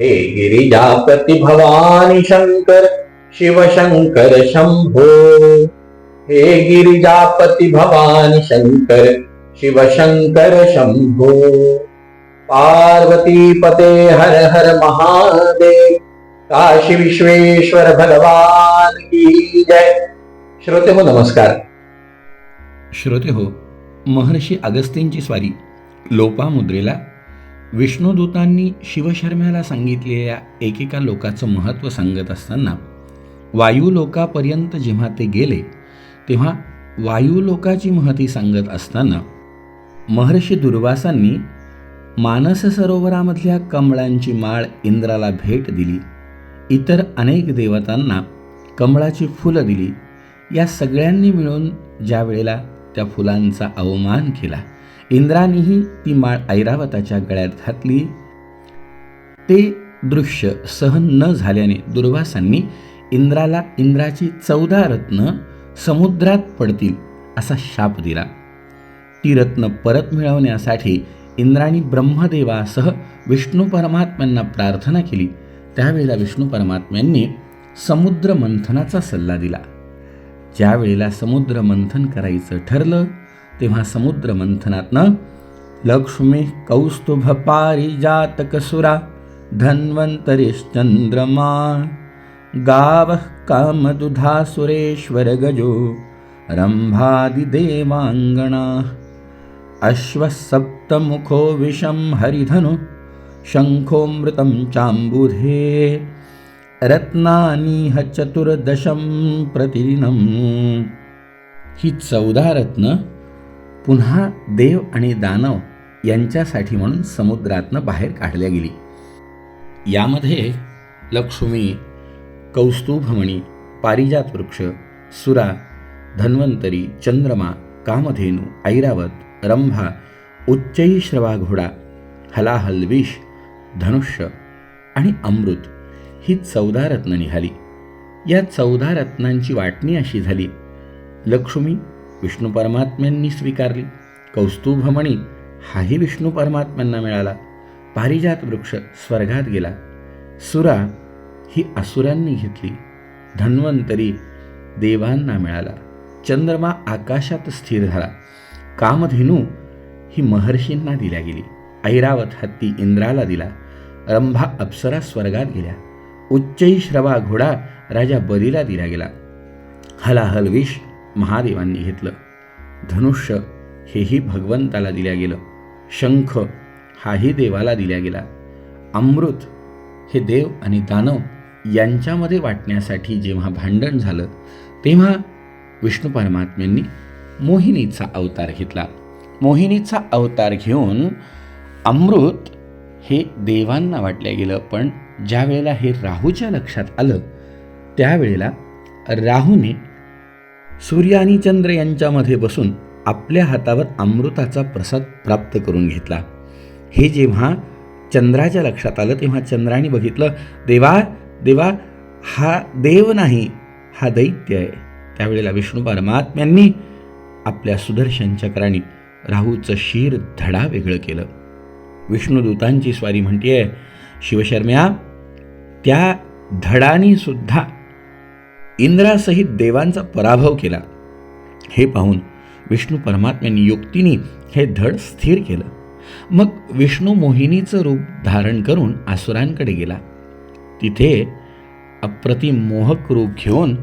हे गिरिजापती भवानी शंकर शिवशंकर शंभो हे गिरिजापती भवानी शंकर शिवशंकर शंभो पार्वती पते हर हर महादेव काशी विश्वेश्वर भगवान की जय। श्रोते हो नमस्कार। श्रोते हो महर्षी अगस्तींची स्वारी लोपामुद्रेला विष्णुदूतांनी शिवशर्म्याला सांगितलेल्या एकेका लोकाचं महत्त्व सांगत असताना वायुलोकापर्यंत जेव्हा ते गेले तेव्हा वायुलोकाची महती सांगत असताना महर्षी दुर्वासांनी मानस सरोवरामधल्या कमळांची माळ इंद्राला भेट दिली. इतर अनेक देवतांना कमळाची फुलं दिली. या सगळ्यांनी मिळून ज्या वेळेला त्या फुलांचा अवमान केला इंद्रानेही ती माळ ऐरावताच्या गळ्यात घातली. ते दृश्य सहन न झाल्याने दुर्वासांनी इंद्राला इंद्राची चौदा रत्न समुद्रात पडतील असा शाप दिला. ती रत्न परत मिळवण्यासाठी इंद्राणी ब्रह्मदेवासह विष्णू परमात्म्यांना प्रार्थना केली. त्यावेळेला विष्णू परमात्म्यांनी समुद्र मंथनाचा सल्ला दिला. ज्यावेळेला समुद्र मंथन करायचं ठरलं तेव्हा समुद्र मंथनातनं लक्ष्मी कौस्तुभ पारिजातकसुरा धन्वंतरिश्चंद्रमा गाव कामदुधा सुरेश्वर गजो रंभादिदेवांगणा अश्वसप्तमुखो विषं हरिधनु शङ्खोऽमृतं चाम्बुधे रत्नानीह चतुर्दशं प्रतिदिनं ही चौदा रत्न पुन्हा देव आणि दानव यांच्यासाठी म्हणून समुद्रातनं बाहेर काढल्या गेली. यामध्ये लक्ष्मी कौस्तुभमणी पारिजात वृक्ष सुरा धन्वंतरी चंद्रमा कामधेनू ऐरावत रंभा उच्चैश्रवा घोडा हलाहल विष धनुष्य आणि अमृत ही चौदा रत्न निघाली. या चौदा रत्नांची वाटणी अशी झाली लक्ष्मी विष्णू परमात्म्यांनी स्वीकारली. कौस्तुभमणी हाही विष्णू परमात्म्यांना मिळाला. पारिजात वृक्ष स्वर्गात गेला. सुरा ही असुरांनी घेतली. धन्वंतरी देवांना मिळाला. चंद्रमा आकाशात स्थिर झाला. कामधेनू ही महर्षींना दिल्या गेली. ऐरावत हत्ती इंद्राला दिला. रंभा अप्सरा स्वर्गात गेल्या. उच्चैश्रवा घोडा राजा बलीला दिला गेला. हलाहल विष महादेवांनी घेतलं. धनुष्य हेही भगवंताला दिल्या गेलं. शंख हाही देवाला दिल्या गेला. अमृत हे देव आणि दानव यांच्यामध्ये वाटण्यासाठी जेव्हा भांडण झालं तेव्हा विष्णू परमात्म्यांनी मोहिनीचा अवतार घेतला. मोहिनीचा अवतार घेऊन अमृत हे देवांना वाटलं गेलं पण ज्या वेळेला हे राहूच्या लक्षात आलं त्यावेळेला राहूने सूर्य आणि चंद्र यांच्यामध्ये बसून आपल्या हातावर अमृताचा प्रसाद प्राप्त करून घेतला. हे जेव्हा चंद्राच्या लक्षात आलं तेव्हा चंद्राने बघितलं देवा देवा हा देव नाही हा दैत्य आहे. त्यावेळेला विष्णू परमात्म्यांनी आपल्या सुदर्शन चक्राने राहूचं शिर धडा वेगळं केलं. विष्णुदूतांची स्वारी म्हणतीये शिवशर्म्या त्या धडानी सुद्धा इंद्रासहित देवांचा पराभव केला. हे पाहून विष्णू परमात्म्यांनी युक्तीने हे धड स्थिर केलं. मग विष्णू मोहिनीचं रूप धारण करून आसुरांकडे गेला. तिथे अप्रतिम मोहक रूप घेऊन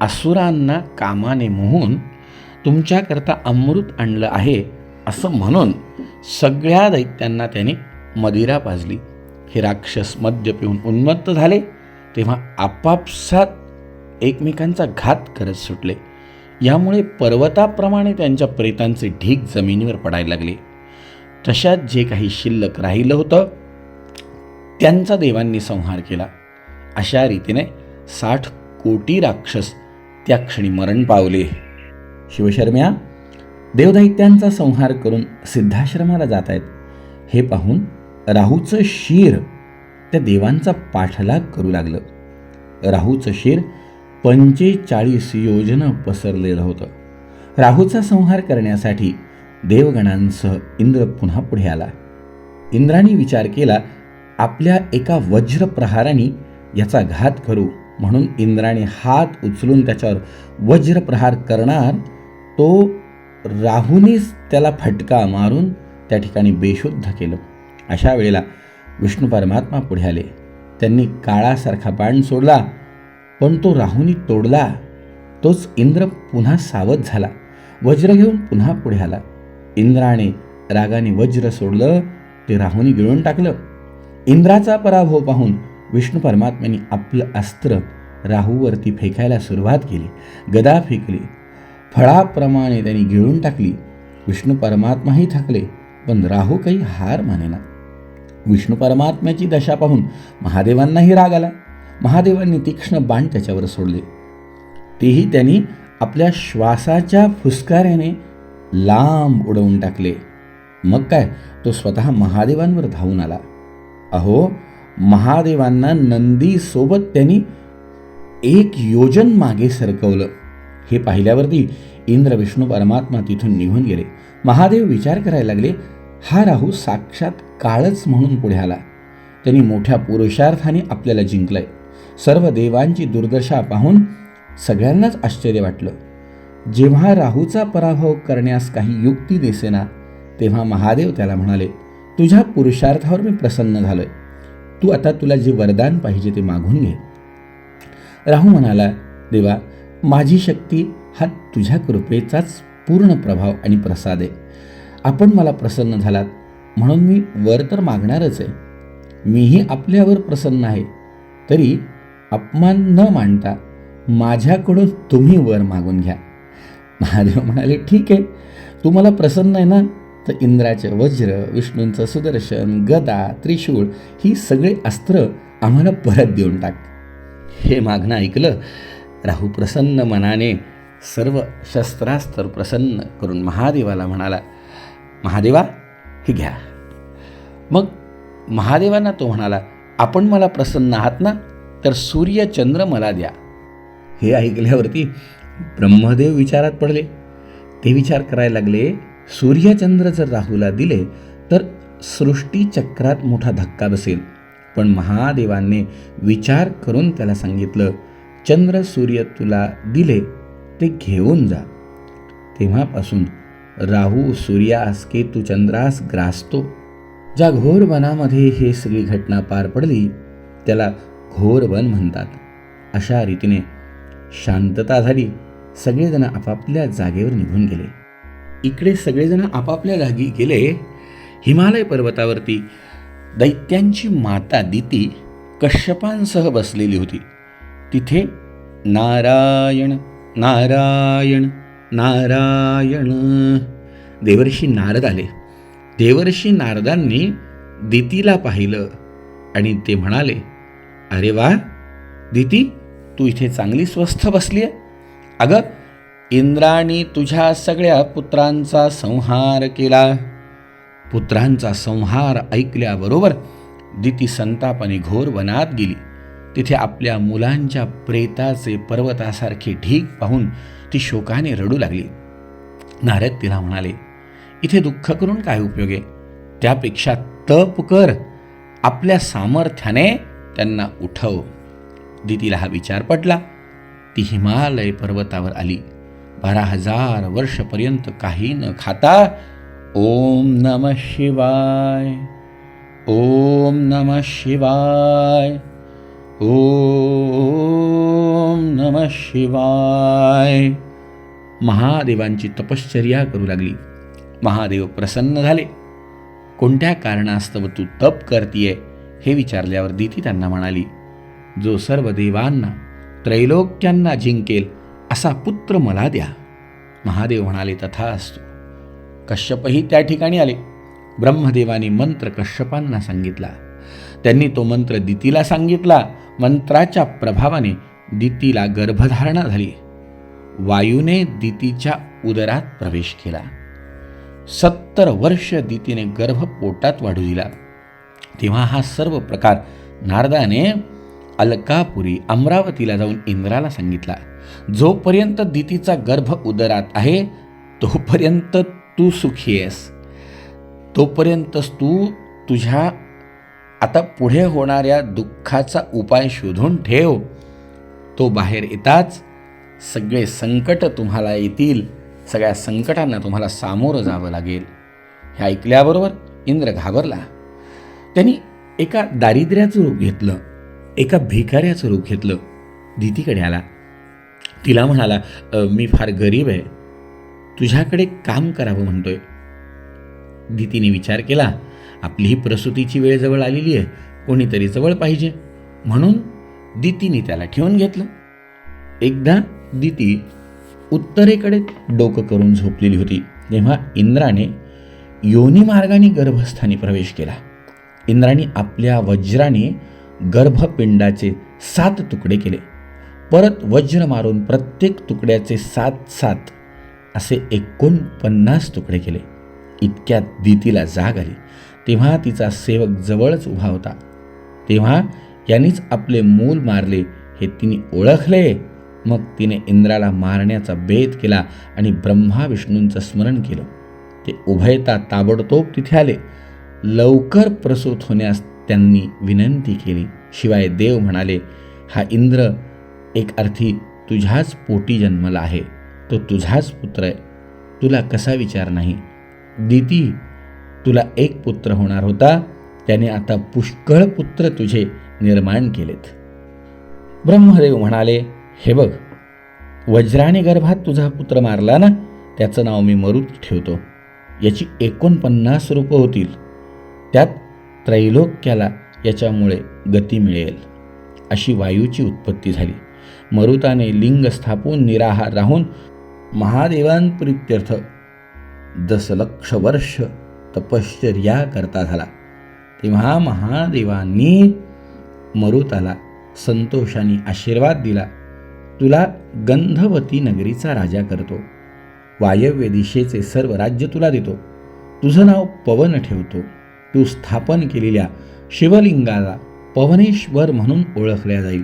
असुरांना कामाने मोहून तुमच्याकरता अमृत आणलं आहे असं म्हणून सगळ्या दैत्यांना त्याने मदिरा पाजली. हे राक्षस मद्य पिऊन उन्मत्त झाले. तेव्हा आपापसात एकमेकांचा घात करत सुटले. यामुळे पर्वताप्रमाणे त्यांच्या प्रेतांचे ढीक जमिनीवर पडायला लागले. तशात जे काही शिल्लक राहिलं होतं त्यांचा देवांनी संहार केला. अशा रीतीने साठ कोटी राक्षस त्या क्षणी मरण पावले. शिवशर्म्या देवदैत्यांचा संहार करून सिद्धाश्रमाला जात आहेत हे पाहून राहूचं शिर त्या देवांचा पाठलाग करू लागलं. राहूचं शिर पंचेचाळीस योजनं पसरलेलं होतं. राहूचा संहार करण्यासाठी देवगणांसह इंद्र पुन्हा पुढे आला. इंद्राने विचार केला आपल्या एका वज्रप्रहाराने याचा घात करू म्हणून इंद्राने हात उचलून त्याच्यावर वज्रप्रहार करणार तो राहूनेच त्याला फटका मारून त्या ठिकाणी बेशुद्ध केलं. अशा वेळेला विष्णू परमात्मा पुढे आले. त्यांनी काळासारखा बाण सोडला. पण तो राहूनी तोडला. तोच इंद्र पुन्हा सावध झाला. वज्र घेऊन पुन्हा पुढे आला. इंद्राने रागाने वज्र सोडलं ते राहूनी गिळून टाकलं. इंद्राचा पराभव पाहून विष्णू परमात्म्याने आपलं अस्त्र राहूवरती फेकायला सुरुवात केली. गदा फेकली. फळाप्रमाणे त्यांनी गिळून टाकली. विष्णू परमात्माही थकले पण राहू काही हार मानेना. विष्णू परमात्म्याची दशा पाहून महादेवांनाही राग आला. महादेवांनी तीक्ष्ण बाण त्याच्यावर सोडले. तेही त्यांनी आपल्या श्वासाच्या फुसकाऱ्याने लांब उडवून टाकले. मग काय? तो स्वतः महादेवांवर धावून आला. अहो महादेवांना नंदीसोबत त्यांनी एक योजन मागे सरकवलं. हे पाहिल्यावरती इंद्र विष्णू परमात्मा तिथून निघून गेले. महादेव विचार करायला लागले हा राहू साक्षात काळच म्हणून पुढे आला. त्यांनी मोठ्या पुरुषार्थाने आपल्याला जिंकलंय. सर्व देवांची दुर्दशा पाहून सगळ्यांनाच आश्चर्य वाटलं. जेव्हा राहूचा पराभव करण्यास काही युक्ती दिसेना तेव्हा महादेव त्याला म्हणाले तुझ्या पुरुषार्थावर मी प्रसन्न झालोय. तू आता तुला जे वरदान पाहिजे ते मागून घे. राहू म्हणाला देवा माझी शक्ती हा तुझ्या कृपेचाच पूर्ण प्रभाव आणि प्रसाद आहे. आपण मला प्रसन्न झालात म्हणून मी वर तर मागणारच आहे. मीही आपल्यावर प्रसन्न आहे. तरी अपमान न मांडता माझ्याकडून तुम्ही वर मागून घ्या. महादेव म्हणाले ठीक आहे. तू मला प्रसन्न आहे ना? तर इंद्राचे वज्र विष्णूंचं सुदर्शन गदा त्रिशूळ ही सगळे अस्त्र आम्हाला परत देऊन टाक. हे मागणं ऐकलं राहू प्रसन्न मनाने सर्व शस्त्रास्त्र प्रसन्न करून महादेवाला म्हणाला महादेवा हे घ्या. मग महादेवांना तो म्हणाला आपण मला प्रसन्न आहात ना? तर सूर्य चंद्र मला द्या. हे ऐकल्यावरती ब्रह्मदेव विचारात पडले. ते विचार करायला लागले सूर्यचंद्र जर राहूला दिले तर सृष्टीचक्रात मोठा धक्का बसेल. पण महादेवांनी विचार करून त्याला सांगितलं चंद्र सूर्य तुला दिले ते घेऊन जा. तेव्हापासून राहू सूर्यास केतू चंद्रास ग्रासतो. ज्या घोर वनामध्ये हे सगळी घटना पार पडली त्याला घोर वन म्हणतात. अशा रीतीने शांतता झाली सगळेजण आपापल्या जागेवर निघून गेले. इकडे सगळेजण आपापल्या जागी गेले हिमालय पर्वतावरती. दैत्यांची माता दिती कश्यपांसह बसलेली होती. तिथे नारायण नारायण नारायण. देवर्षी नारद आले. देवर्षी नारदांनी दितीला पाहिलं आणि ते म्हणाले अरे वा दिती तू इथे चांगली स्वस्थ बसली आहे अगं इंद्राने तुझ्या सगळ्या पुत्रांचा संहार केला. पुत्रांचा संहार ऐकल्याबरोबर दिती संतापाने घोर वनात गेली. तिथे आपल्या मुलांच्या प्रेताचे पर्वतासारखे ढीक पाहून ती शोकाने रडू लागली. नारद तिला म्हणाले इथे दुःख करून काय उपयोग आहे? त्यापेक्षा तप कर. आपल्या सामर्थ्याने त्यांना उठव. दितीला हा विचार पटला. ती हिमालय पर्वतावर आली. बारा हजार वर्षपर्यंत काही न खाता ओम नम शिवाय ओम नम शिवाय ओम नम शिवाय. महादेवांची तपश्चर्या करू लागली. महादेव प्रसन्न झाले. कोणत्या कारणास्तव तू तप करतीये? हे विचारल्यावर दिती त्यांना म्हणाली जो सर्व देवांना त्रैलोक्यांना जिंकेल असा पुत्र मला द्या. महादेव म्हणाले तथा असतो कश्यपही त्या ठिकाणी आले. ब्रह्मदेवाने मंत्र कश्यपांना सांगितला. त्यांनी तो मंत्र दितीला सांगितला. मंत्राच्या प्रभावाने दितीला गर्भधारणा झाली. वायूने दितीच्या उदरात प्रवेश केला. सत्तर वर्ष दितीने गर्भ पोटात वाढू दिला. तेव्हा हा सर्व प्रकार नारदाने अलकापुरी अमरावतीला जाऊन इंद्राला सांगितला जोपर्यंत दितीचा गर्भ उदरात आहे तोपर्यंत तू सुखी आहेस. तोपर्यंतच तू तुझ्या आता पुढे होणाऱ्या दुःखाचा उपाय शोधून ठेव. तो बाहेर येताच सगळे संकट तुम्हाला येतील सगळ्या संकटांना तुम्हाला सामोरं जावं लागेल. हे ऐकल्याबरोबर इंद्र घाबरला. त्यांनी एका दारिद्र्याचं रूप घेतलं एका भिकाऱ्याचं रूप घेतलं. दितीकडे आला. तिला म्हणाला मी फार गरीब आहे. तुझ्याकडे काम करावं म्हणतोय. दितीने विचार केला आपली ही प्रसूतीची वेळ जवळ आलेली आहे. कोणीतरी जवळ पाहिजे. म्हणून दितीने त्याला ठेवून घेतलं. एकदा दिती उत्तरेकडे डोकं करून झोपलेली होती तेव्हा इंद्राने योनी मार्गाने गर्भस्थानी प्रवेश केला. इंद्राने आपल्या वज्राने गर्भपिंडाचे सात तुकडे केले. परत वज्र मारून प्रत्येक तुकड्याचे सात सात असे एकोणपन्नास तुकडे केले. इतक्यात दितीला जाग आली. तेव्हा तिचा सेवक जवळच उभा होता. तेव्हा यांनीच आपले मूल मारले हे तिने ओळखले. मग तिने इंद्राला मारण्याचा बेत केला आणि ब्रह्मा विष्णूंचं स्मरण केलं. ते उभयता ताबडतोब तिथे आले. लवकर प्रसूत होण्यास त्यांनी विनंती केली. शिवाय देव म्हणाले हा इंद्र एक अर्थी तुझ्याच पोटी जन्मला आहे. तो तुझाच पुत्र आहे. तुला कसा विचार नाही? दिती तुला एक पुत्र होणार होता. त्याने आता पुष्कळ पुत्र तुझे निर्माण केलेत. ब्रह्मदेव म्हणाले हे बघ वज्राने गर्भात तुझा पुत्र मारला ना त्याचं नाव मी मरुत ठेवतो. याची एकोणपन्नास रूपं होतील. त्यात त्रैलोक्याला याच्यामुळे गती मिळेल. अशी वायूची उत्पत्ती झाली. मरुताने लिंग स्थापून निराहार राहून महादेवांप्रित्यर्थ दशलक्ष वर्ष तपश्चर्या करता झाला. तेव्हा महादेवांनी मरुताला संतोषाने आशीर्वाद दिला. तुला गंधवती नगरीचा राजा करतो. वायव्य दिशेचे सर्व राज्य तुला देतो. तुझं नाव पवन ठेवतो. तू स्थापन केलेल्या शिवलिंगाला पवनेश्वर म्हणून ओळखल्या जाईल.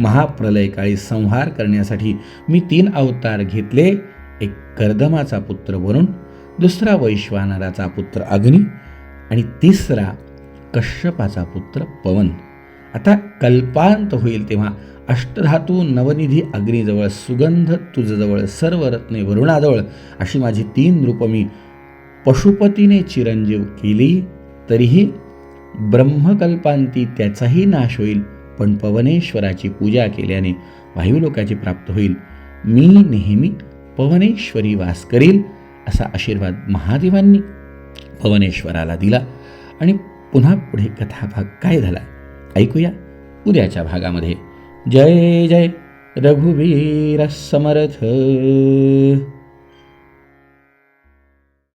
महाप्रलयकाळी संहार करण्यासाठी मी तीन अवतार घेतले. एक कर्दमाचा पुत्र वरुण दुसरा वैश्वानराचा पुत्र अग्नी आणि तिसरा कश्यपाचा पुत्र पवन. आता कल्पांत होईल तेव्हा अष्टधातू नवनिधी अग्नीजवळ सुगंध तुझजवळ सर्व रत्ने वरुणाजवळ अशी माझी तीन रूपं मी पशुपतीने चिरंजीव केली. तरीही ब्रह्मकल्पांती त्याचाही नाश होईल पण पवनेश्वराची पूजा केल्याने वायुलोकाची प्राप्त होईल. मी नेहमी पवनेश्वरी वास करील असा आशीर्वाद महादेवांनी पवनेश्वराला दिला. आणि पुन्हा पुढे कथाभाग काय झाला? ऐकूया उद्याच्या भागामध्ये. जय जय रघुवीर समर्थ!